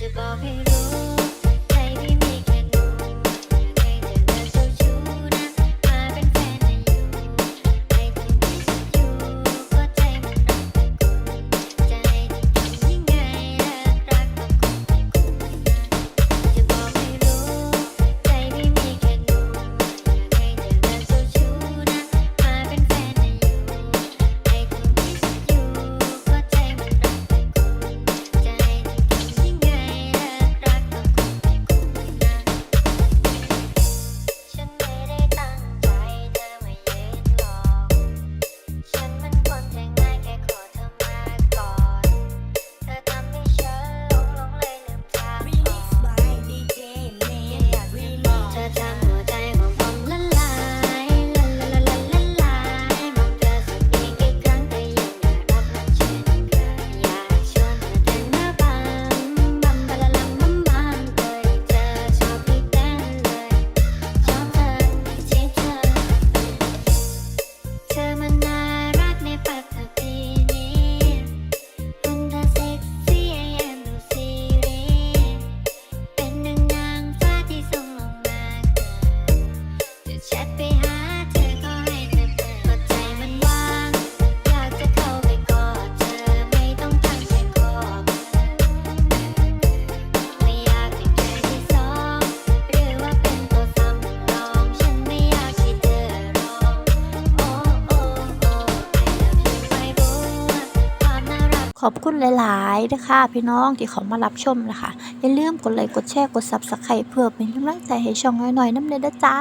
to bomb it all. ขอบคุณหลาย ๆ นะคะพี่น้องที่เขามารับชมนะคะ อย่าลืมกดไลค์กดแชร์กดซับสไครป์เพื่อเป็นกำลังใจให้ช่องน้อยๆน้ำเนเด้อจ้า